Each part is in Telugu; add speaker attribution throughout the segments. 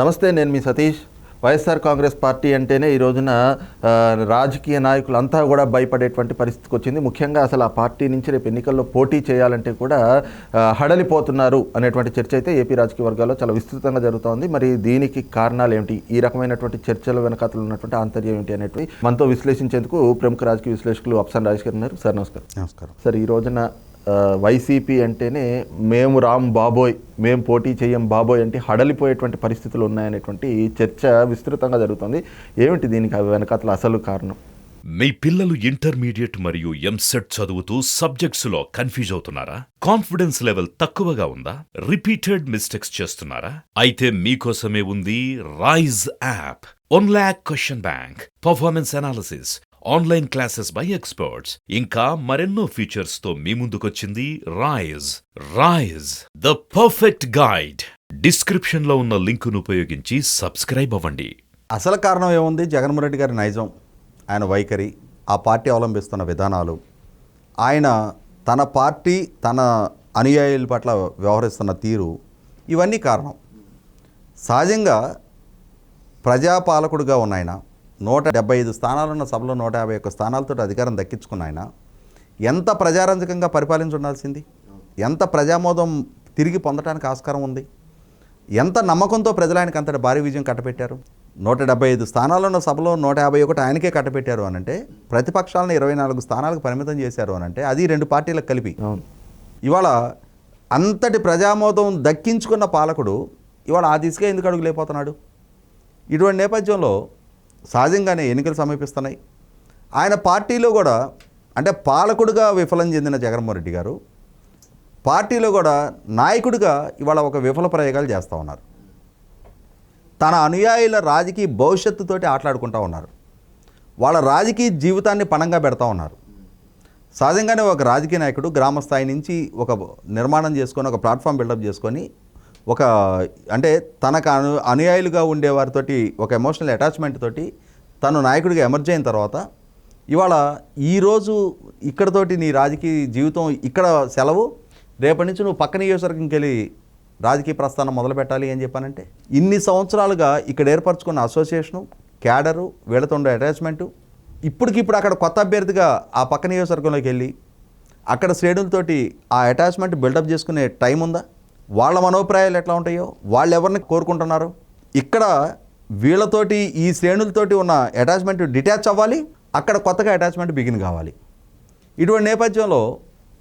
Speaker 1: నమస్తే నేను మీ సతీష్. వైఎస్ఆర్ కాంగ్రెస్ పార్టీ అంటేనే ఈ రోజున రాజకీయ నాయకులంతా కూడా భయపడేటువంటి పరిస్థితికి వచ్చింది. ముఖ్యంగా అసలు ఆ పార్టీ నుంచి రేపు ఎన్నికల్లో పోటీ చేయాలంటే కూడా హడలిపోతున్నారు అనేటువంటి చర్చ అయితే ఏపీ రాజకీయ వర్గాల్లో చాలా విస్తృతంగా జరుగుతోంది. మరి దీనికి కారణాలు ఏమిటి? ఈ రకమైనటువంటి చర్చల వెనకాతలు ఉన్నటువంటి ఆంతర్యం ఏంటి అనేటివి మనతో విశ్లేషించేందుకు ప్రముఖ రాజకీయ విశ్లేషకులు అప్సాన్ రాజేష్ గారు ఉన్నారు. సార్ నమస్కారం.
Speaker 2: నమస్కారం.
Speaker 1: సార్ ఈ రోజున వైసీపీ అంటేనే మేము రామ్ బాబోయ్ మేము పోటీ చేయం బాబోయ్ అంటే హడలిపోయేటువంటి పరిస్థితులు ఉన్నాయనేటువంటి చర్చ విస్తృతంగా జరుగుతుంది. ఏమిటి దీనికి వెనకాతల అసలు కారణం?
Speaker 3: మీ పిల్లలు ఇంటర్మీడియట్ మరియు ఎంసెట్ చదువుతూ సబ్జెక్ట్స్లో కన్ఫ్యూజ్ అవుతున్నారా? కాన్ఫిడెన్స్ లెవెల్ తక్కువగా ఉందా? రిపీటెడ్ మిస్టేక్స్ చేస్తున్నారా? అయితే మీకోసమే ఉంది Rise app one lakh question bank performance analysis online classes by experts. ఇంకా మరెన్నో ఫీచర్స్తో మీ ముందుకొచ్చింది Rise Rise the perfect guide డిస్క్రిప్షన్లో ఉన్న లింకును ఉపయోగించి సబ్స్క్రైబ్ అవ్వండి.
Speaker 2: అసలు కారణం ఏముంది? జగన్మోహన్ రెడ్డి గారి నైజం ఆయన వైఖరి ఆ పార్టీ అవలంబిస్తున్న విధానాలు. ఆయన తన పార్టీ తన అనుయాయుల పట్ల వ్యవహరిస్తున్న తీరు ఇవన్నీ కారణం. సహజంగా ప్రజాపాలకుడిగా ఉన్న ఆయన నూట డెబ్బై ఐదు స్థానాలున్న సభలో నూట యాభై ఒక్క స్థానాలతో అధికారం దక్కించుకున్న ఆయన ఎంత ప్రజారంజకంగా పరిపాలించి ఉండాల్సింది ఎంత ప్రజామోదం తిరిగి పొందడానికి ఆస్కారం ఉంది? ఎంత నమ్మకంతో ప్రజలు ఆయనకు అంతటి భారీ విజయం కట్టబెట్టారు? నూట డెబ్బై ఐదు స్థానాలున్న సభలో నూట యాభై ఒకటి ఆయనకే కట్టబెట్టారు అని అంటే ప్రతిపక్షాలను ఇరవై నాలుగు స్థానాలకు పరిమితం చేశారు అని అంటే అది రెండు పార్టీలకు కలిపి. ఇవాళ అంతటి ప్రజామోదం దక్కించుకున్న పాలకుడు ఇవాళ ఆ దిశగా ఎందుకు అడుగు లేకపోతున్నాడు ఇటువంటి నేపథ్యంలో సహజంగానే ఎన్నికలు సమీపిస్తున్నాయి. ఆయన పార్టీలో కూడా అంటే పాలకుడుగా విఫలం చెందిన జగన్మోహన్ రెడ్డి గారు పార్టీలో కూడా నాయకుడిగా ఇవాళ ఒక విఫల ప్రయోగాలు చేస్తూ ఉన్నారు. తన అనుయాయుల రాజకీయ భవిష్యత్తుతోటి ఆటలాడుకుంటూ ఉన్నారు. వాళ్ళ రాజకీయ జీవితాన్ని పణంగా పెడతా ఉన్నారు. సహజంగానే ఒక రాజకీయ నాయకుడు గ్రామ స్థాయి నుంచి ఒక నిర్మాణం చేసుకొని ఒక ప్లాట్ఫామ్ బిల్డప్ చేసుకొని ఒక అంటే తనకు అను అనుయాయులుగా ఉండే వారితోటి ఒక ఎమోషనల్ అటాచ్మెంట్ తోటి తను నాయకుడిగా ఎమర్జ్ అయిన తర్వాత ఇవాళ ఈరోజు ఇక్కడతోటి నీ రాజకీయ జీవితం ఇక్కడ సెలవు రేపటి నుంచి నువ్వు పక్క నియోజకవర్గంకెళ్ళి రాజకీయ ప్రస్థానం మొదలుపెట్టాలి అని చెప్పానంటే ఇన్ని సంవత్సరాలుగా ఇక్కడ ఏర్పరచుకున్న అసోసియేషను క్యాడరు వీళ్ళతో ఉండే అటాచ్మెంటు ఇప్పటికిప్పుడు అక్కడ కొత్త అభ్యర్థిగా ఆ పక్క నియోజకవర్గంలోకి వెళ్ళి అక్కడ శ్రేణులతోటి ఆ అటాచ్మెంట్ బిల్డప్ చేసుకునే టైం ఉందా? వాళ్ళ మనోప్రాయాలు ఎట్లా ఉంటాయో వాళ్ళు ఎవరిని కోరుకుంటున్నారు? ఇక్కడ వీళ్ళతోటి ఈ శ్రేణులతోటి ఉన్న అటాచ్మెంట్ డిటాచ్ అవ్వాలి అక్కడ కొత్తగా అటాచ్మెంట్ బిగిన్ కావాలి. ఇటువంటి నేపథ్యంలో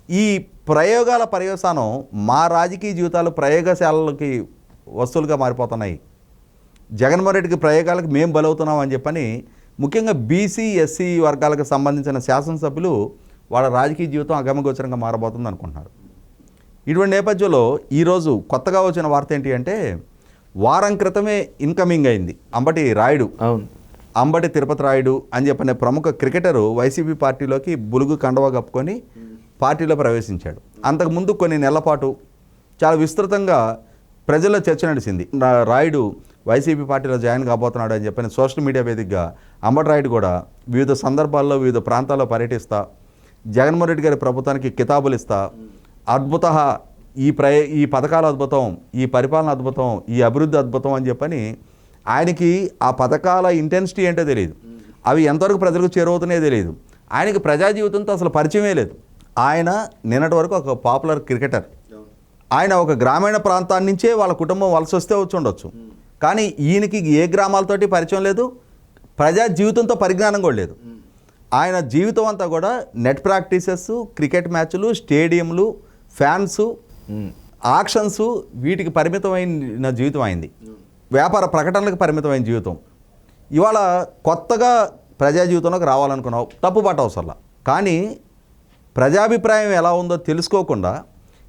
Speaker 2: ఈ ప్రయోగాల పర్యవసానం మా రాజకీయ జీవితాలు ప్రయోగశాలలకి వస్తువులుగా మారిపోతున్నాయి. జగన్మోహన్ రెడ్డికి ప్రయోగాలకు మేము బలవుతున్నాం అని చెప్పని ముఖ్యంగా బీసీ ఎస్సీ వర్గాలకు సంబంధించిన శాసనసభ్యులు వాళ్ళ రాజకీయ జీవితం అగమగోచరంగా మారబోతుంది అనుకుంటున్నారు ఇటువంటి నేపథ్యంలో ఈరోజు కొత్తగా వచ్చిన వార్త ఏంటి అంటే వారం క్రితమే ఇన్కమింగ్ అయింది. అంబటి రాయుడు.
Speaker 1: అవును.
Speaker 2: అంబటి తిరుపతి రాయుడు అని చెప్పిన ప్రముఖ క్రికెటరు వైసీపీ పార్టీలోకి బులుగు కండవా కప్పుకొని పార్టీలో ప్రవేశించాడు. అంతకుముందు కొన్ని నెలల పాటు చాలా విస్తృతంగా ప్రజల్లో చర్చ నడిచింది. రాయుడు వైసీపీ పార్టీలో జాయిన్ కాబోతున్నాడు అని చెప్పిన సోషల్ మీడియా వేదికగా అంబటి రాయుడు కూడా వివిధ సందర్భాల్లో వివిధ ప్రాంతాల్లో పర్యటిస్తా జగన్మోహన్ రెడ్డి గారి ప్రభుత్వానికి కితాబులు ఇస్తా అద్భుత ఈ ప్రయ ఈ పథకాల అద్భుతం ఈ పరిపాలన అద్భుతం ఈ అభివృద్ధి అద్భుతం అని చెప్పని ఆయనకి ఆ పథకాల ఇంటెన్సిటీ ఏంటో తెలియదు అవి ఎంతవరకు ప్రజలకు చేరువవుతున్నాయో తెలియదు ఆయనకి ప్రజా జీవితంతో అసలు పరిచయమే లేదు. ఆయన నిన్నటి వరకు ఒక పాపులర్ క్రికెటర్. ఆయన ఒక గ్రామీణ ప్రాంతాన్ని నుంచే వాళ్ళ కుటుంబం వలస వస్తే వచ్చి ఉండొచ్చు. కానీ ఈయనకి ఏ గ్రామాలతోటి పరిచయం లేదు ప్రజా జీవితంతో పరిజ్ఞానం కూడా లేదు. ఆయన జీవితం అంతా కూడా నెట్ ప్రాక్టీసెస్ క్రికెట్ మ్యాచ్లు స్టేడియంలు ఫ్యాన్స్ ఆక్షన్స్ వీటికి పరిమితమైన జీవితం అయింది. వ్యాపార ప్రకటనలకు పరిమితమైన జీవితం. ఇవాళ కొత్తగా ప్రజా జీవితంలోకి రావాలనుకున్నావు తప్పు పట్టవసరలా. కానీ ప్రజాభిప్రాయం ఎలా ఉందో తెలుసుకోకుండా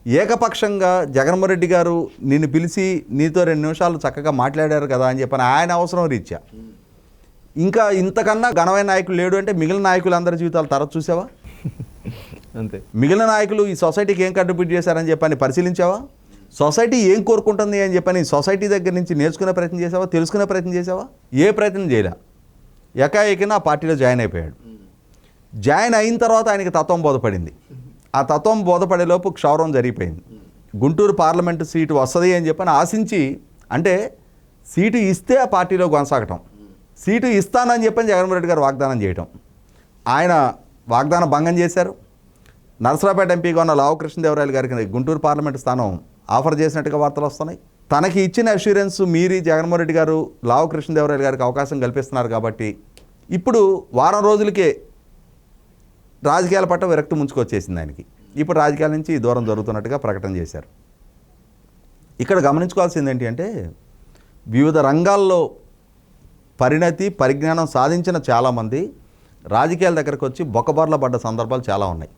Speaker 2: ఏకపక్షంగా జగన్మోహన్ రెడ్డి గారు నిన్ను పిలిచి నీతో రెండు నిమిషాలు చక్కగా మాట్లాడారు కదా అని చెప్పని ఆయన అవసరం రీత్యా. ఇంకా ఇంతకన్నా ఘనమైన నాయకులు లేడు అంటే మిగిలిన నాయకులు అందరి జీవితాలు తరచు చూసావా?
Speaker 1: అంతే.
Speaker 2: మిగిలిన నాయకులు ఈ సొసైటీకి ఏం కంట్రిబ్యూట్ చేశారని చెప్పని పరిశీలించావా? సొసైటీ ఏం కోరుకుంటుంది అని చెప్పని సొసైటీ దగ్గర నుంచి నేర్చుకునే ప్రయత్నం చేసావా తెలుసుకునే ప్రయత్నం చేసావా ఏ ప్రయత్నం చేయలే. ఏకాఏకిన ఆ పార్టీలో జాయిన్ అయిపోయాడు. జాయిన్ అయిన తర్వాత ఆయనకి తత్వం బోధపడింది. ఆ తత్వం బోధపడేలోపు క్షౌరం జరిగిపోయింది. గుంటూరు పార్లమెంటు సీటు వస్తుంది అని చెప్పని ఆశించి అంటే సీటు ఇస్తే ఆ పార్టీలో కొనసాగటం. సీటు ఇస్తానని చెప్పని జగన్మోహన్ రెడ్డి గారు వాగ్దానం చేయటం. ఆయన వాగ్దానం భంగం చేశారు. నరసరాపేట ఎంపీగా ఉన్న లావు కృష్ణదేవరాయలు గారికి గుంటూరు పార్లమెంటు స్థానం ఆఫర్ చేసినట్టుగా వార్తలు వస్తున్నాయి. తనకి ఇచ్చిన అష్యూరెన్స్ మీరి జగన్మోహన్ రెడ్డి గారు లావు కృష్ణదేవరాయలు గారికి అవకాశం కల్పిస్తున్నారు కాబట్టి ఇప్పుడు వారం రోజులకే రాజకీయాల పట్ల విరక్తి ముంచుకొచ్చేసింది ఆయనకి. ఇప్పుడు రాజకీయాల నుంచి దూరం జరుగుతున్నట్టుగా ప్రకటన చేశారు. ఇక్కడ గమనించుకోవాల్సింది ఏంటి అంటే వివిధ రంగాల్లో పరిణతి పరిజ్ఞానం సాధించిన చాలామంది రాజకీయాల దగ్గరకు వచ్చి బొక్కబార్ల పడ్డ సందర్భాలు చాలా ఉన్నాయి.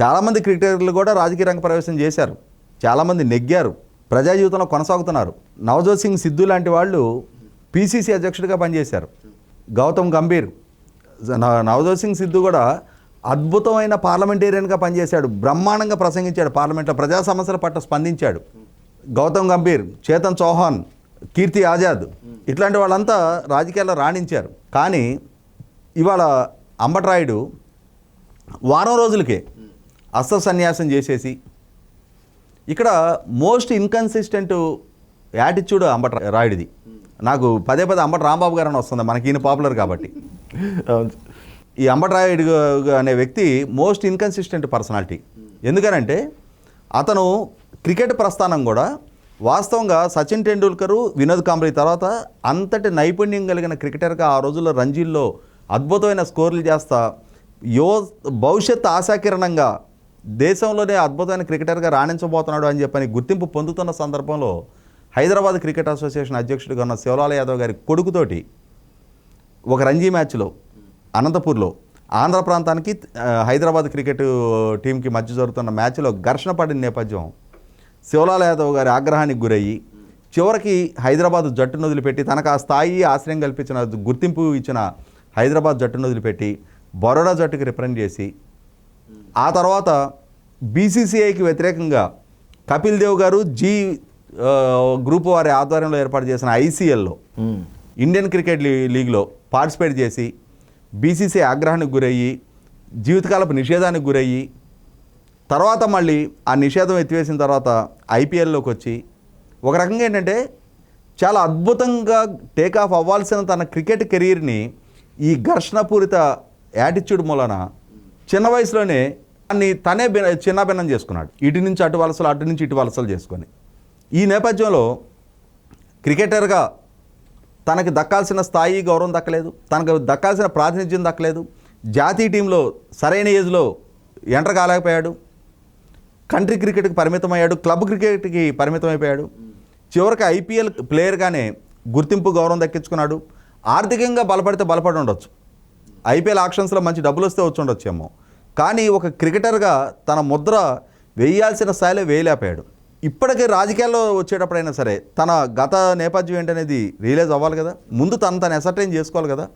Speaker 2: చాలామంది క్రికెటర్లు కూడా రాజకీయ రంగ ప్రవేశం చేశారు. చాలామంది నెగ్గారు. ప్రజా జీవితంలో కొనసాగుతున్నారు. నవజోత్ సింగ్ సిద్ధు లాంటి వాళ్ళు పీసీసీ అధ్యక్షుడిగా పనిచేశారు. గౌతమ్ గంభీర్ నవజోత్ సింగ్ సిద్ధు కూడా అద్భుతమైన పార్లమెంటేరియన్గా పనిచేశాడు. బ్రహ్మాండంగా ప్రసంగించాడు. పార్లమెంట్లో ప్రజా సమస్యల పట్ల స్పందించాడు. గౌతమ్ గంభీర్ చేతన్ చౌహాన్ కీర్తి ఆజాద్ ఇట్లాంటి వాళ్ళంతా రాజకీయాల్లో రాణించారు. కానీ ఇవాళ అంబట్రాయుడు వారం రోజులకే అస్త్ర సన్యాసం చేసేసి ఇక్కడ మోస్ట్ ఇన్కన్సిస్టెంట్ యాటిట్యూడ్ అంబట రాయుడిది. నాకు పదే పదే అంబట రాంబాబు గారు అని వస్తుంది. మనకి ఈయన పాపులర్ కాబట్టి. ఈ అంబటరాయుడు అనే వ్యక్తి మోస్ట్ ఇన్కన్సిస్టెంట్ పర్సనాలిటీ. ఎందుకనంటే అతను క్రికెట్ ప్రస్థానం కూడా వాస్తవంగా సచిన్ టెండూల్కరు వినోద్ కాంబ్లీ తర్వాత అంతటి నైపుణ్యం కలిగిన క్రికెటర్గా ఆ రోజుల్లో రంజీల్లో అద్భుతమైన స్కోర్లు చేస్తా యువ భవిష్యత్ ఆశాకిరణంగా దేశంలోనే అద్భుతమైన క్రికెటర్గా రాణించబోతున్నాడు అని చెప్పని గుర్తింపు పొందుతున్న సందర్భంలో హైదరాబాద్ క్రికెట్ అసోసియేషన్ అధ్యక్షుడిగా ఉన్న శివలాల యాదవ్ గారి కొడుకుతోటి ఒక రంజీ మ్యాచ్లో అనంతపూర్లో ఆంధ్ర ప్రాంతానికి హైదరాబాద్ క్రికెట్ టీంకి మధ్య జరుగుతున్న మ్యాచ్లో ఘర్షణ పడిన నేపథ్యం శివలాల యాదవ్ గారి ఆగ్రహానికి గురయ్యి చివరికి హైదరాబాద్ జట్టును వదిలిపెట్టి తనకు ఆ స్థాయి ఆశ్రయం కల్పించిన గుర్తింపు ఇచ్చిన హైదరాబాద్ జట్టును వదిలిపెట్టి బరోడా జట్టుకి రిప్రజెంట్ చేసి ఆ తర్వాత బీసీసీఐకి వ్యతిరేకంగా కపిల్ దేవ్ గారు జీ గ్రూప్ వారి ఆధ్వర్యంలో ఏర్పాటు చేసిన ఐసీఎల్లో. ఇండియన్ క్రికెట్ లీ- లీగ్లో పార్టిసిపేట్ చేసి బీసీసీ ఆగ్రహానికి గురయ్యి జీవితకాలపు నిషేధానికి గురయ్యి తర్వాత మళ్ళీ ఆ నిషేధం ఎత్తివేసిన తర్వాత ఐపీఎల్లోకి వచ్చి ఒక రకంగా ఏంటంటే చాలా అద్భుతంగా టేక్ ఆఫ్ అవ్వాల్సిన తన క్రికెట్ కెరీర్ని ఈ ఘర్షణపూరిత యాటిట్యూడ్ మూలన చిన్న వయసులోనే అన్ని తనే చిన్న చిన్నభిన్నం చేసుకున్నాడు. ఇటు నుంచి అటు వలసలు అటు నుంచి ఇటు వలసలు చేసుకొని. ఈ నేపథ్యంలో క్రికెటర్గా తనకి దక్కాల్సిన స్థాయి గౌరవం దక్కలేదు తనకు దక్కాల్సిన ప్రాతినిధ్యం దక్కలేదు. జాతీయ టీంలో సరైన ఏజ్లో ఎంటర్ కాలేకపోయాడు. కంట్రీ క్రికెట్కి పరిమితమయ్యాడు క్లబ్ క్రికెట్కి పరిమితమైపోయాడు. చివరికి ఐపీఎల్ ప్లేయర్గానే గుర్తింపు గౌరవం దక్కించుకున్నాడు. ఆర్థికంగా బలపడితే బలపడి ఉండొచ్చు. ఐపీఎల్ ఆక్షన్స్లో మంచి డబ్బులు వస్తే వచ్చుండొచ్చేమో. కానీ ఒక క్రికెటర్గా తన ముద్ర వేయాల్సిన స్థాయిలో వేయలేకపోయాడు. ఇప్పటికే రాజకీయాల్లో వచ్చేటప్పుడైనా సరే తన గత నేపథ్యం ఏంటనేది రియలైజ్ అవ్వాలి కదా. ముందు తను తను ఎసర్టైన్ చేసుకోవాలి కదా.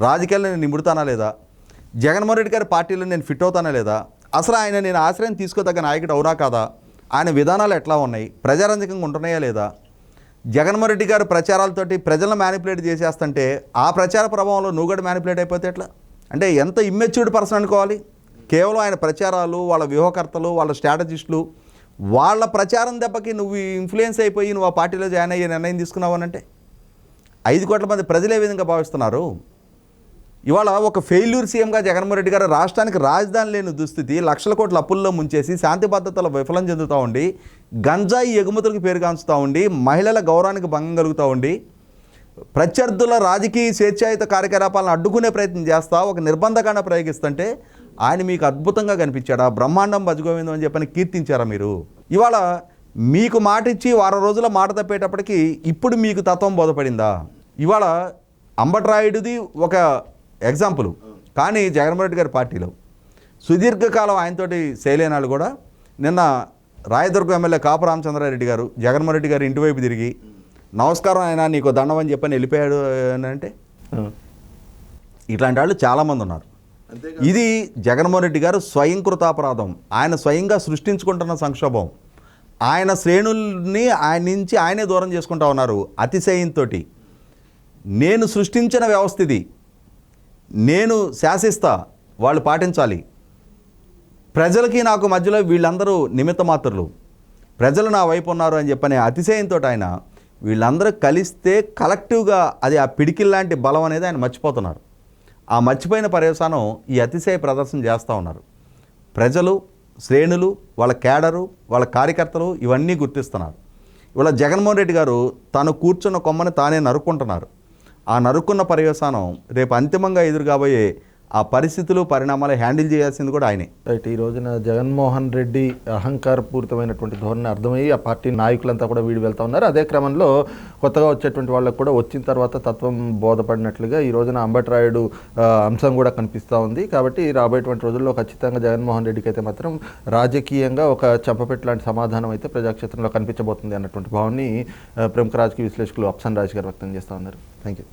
Speaker 2: రాజకీయాల్లో నేను నిముడుతానా లేదా? జగన్మోహన్ రెడ్డి గారి పార్టీలో నేను ఫిట్ అవుతానా లేదా? అసలు ఆయన నేను ఆశ్రయం తీసుకోదగ్గ నాయకుడు అవునా కాదా? ఆయన విధానాలు ఎట్లా ఉన్నాయి? ప్రజారంజకంగా ఉంటున్నాయా లేదా? జగన్మోహన్ రెడ్డి గారు ప్రచారాలతోటి ప్రజలను మ్యానిపులేట్ చేసేస్తుంటే ఆ ప్రచార ప్రభావంలో నువ్వు కూడా మ్యానిపులేట్ అయిపోతే ఎట్లా? అంటే ఎంత ఇమ్మెచ్యూర్డ్ పర్సన్ అనుకోవాలి? కేవలం ఆయన ప్రచారాలు వాళ్ళ వ్యూహకర్తలు వాళ్ళ స్ట్రాటజిస్టులు వాళ్ళ ప్రచారం దెబ్బకి నువ్వు ఇన్ఫ్లుయెన్స్ అయిపోయి నువ్వు ఆ పార్టీలో జాయిన్ అయ్యే నిర్ణయం తీసుకున్నావు అంటే? ఐదు కోట్ల మంది ప్రజలు ఏ విధంగా భావిస్తున్నారు? ఇవాళ ఒక ఫెయిల్యూర్ సీఎంగా జగన్మోహన్ రెడ్డి గారు రాష్ట్రానికి రాజధాని లేని దుస్థితి లక్షల కోట్ల అప్పుల్లో ముంచేసి శాంతి భద్రతలో విఫలం చెందుతూ ఉండి గంజాయి ఎగుమతులకు పేరుగాంచుతూ ఉండి మహిళల గౌరవానికి భంగం కలుగుతూ ఉండి ప్రత్యర్థుల రాజకీయ స్వేచ్ఛాయుత కార్యకలాపాలను అడ్డుకునే ప్రయత్నం చేస్తా ఒక నిర్బంధకాన్ని ప్రయోగిస్తుంటే ఆయన మీకు అద్భుతంగా కనిపించాడా? బ్రహ్మాండం భజగోవిందం అని చెప్పని కీర్తించారా మీరు? ఇవాళ మీకు మాట ఇచ్చి వారం రోజుల మాట తప్పేటప్పటికి ఇప్పుడు మీకు తత్వం బోధపడిందా? ఇవాళ అంబట్రాయుడిది ఒక ఎగ్జాంపుల్ కానీ జగన్మోహన్ రెడ్డి గారి పార్టీలో సుదీర్ఘకాలం ఆయనతోటి శైలేనాళ్ళు కూడా నిన్న రాయదుర్గం ఎమ్మెల్యే కాపు రామచంద్రారెడ్డి గారు జగన్మోహన్ రెడ్డి గారు ఇంటివైపు తిరిగి నమస్కారం ఆయన నీకు దండం అని చెప్పని వెళ్ళిపోయాడు అంటే. ఇట్లాంటి వాళ్ళు చాలామంది ఉన్నారు. ఇది జగన్మోహన్ రెడ్డి గారు స్వయంకృతాపరాధం. ఆయన స్వయంగా సృష్టించుకుంటున్న సంక్షోభం. ఆయన శ్రేణుల్ని ఆయన నుంచి ఆయనే దూరం చేసుకుంటా ఉన్నారు అతిశయంతో నేను సృష్టించిన వ్యవస్థ ఇది నేను శాసిస్తా వాళ్ళు పాటించాలి. ప్రజలకి నాకు మధ్యలో వీళ్ళందరూ నిమిత్త మాత్రులు ప్రజలు నా వైపు ఉన్నారు అని చెప్పని అతిశయంతో ఆయన వీళ్ళందరూ కలిస్తే కలెక్టివ్గా అది ఆ పిడికిల్ లాంటి బలం అనేది ఆయన మర్చిపోతున్నారు. ఆ మర్చిపోయిన పర్యవసానం ఈ అతిశయ ప్రదర్శన చేస్తూ ఉన్నారు. ప్రజలు శ్రేణులు వాళ్ళ కేడరు వాళ్ళ కార్యకర్తలు ఇవన్నీ గుర్తిస్తున్నారు. ఇవాళ జగన్మోహన్ రెడ్డి గారు తాను కూర్చున్న కొమ్మని తానే నరుక్కుంటున్నారు. ఆ నరుక్కున్న పర్యవసానం రేపు అంతిమంగా ఎదురు కాబోయే ఆ పరిస్థితులు పరిణామాలు హ్యాండిల్ చేయాల్సింది కూడా ఆయనే.
Speaker 1: రైట్ ఈ రోజున జగన్మోహన్ రెడ్డి అహంకారపూరితమైనటువంటి ధోరణి అర్థమయ్యి ఆ పార్టీ నాయకులంతా కూడా వీడి వెళ్తా ఉన్నారు. అదే క్రమంలో కొత్తగా వచ్చేటువంటి వాళ్ళకు కూడా వచ్చిన తర్వాత తత్వం బోధపడినట్లుగా ఈ రోజున అంబటరాయుడు అంశం కూడా కనిపిస్తూ ఉంది. కాబట్టి రాబోయేటువంటి రోజుల్లో ఖచ్చితంగా జగన్మోహన్ రెడ్డికి అయితే మాత్రం రాజకీయంగా ఒక చంపపెట్టు లాంటి సమాధానం అయితే ప్రజాక్షేత్రంలో కనిపించబోతుంది అన్నటువంటి భావాన్ని ప్రముఖ రాజకీయ విశ్లేషకులు అప్సన్ రాజ్ గారు వ్యక్తం చేస్తూ ఉన్నారు. Thank you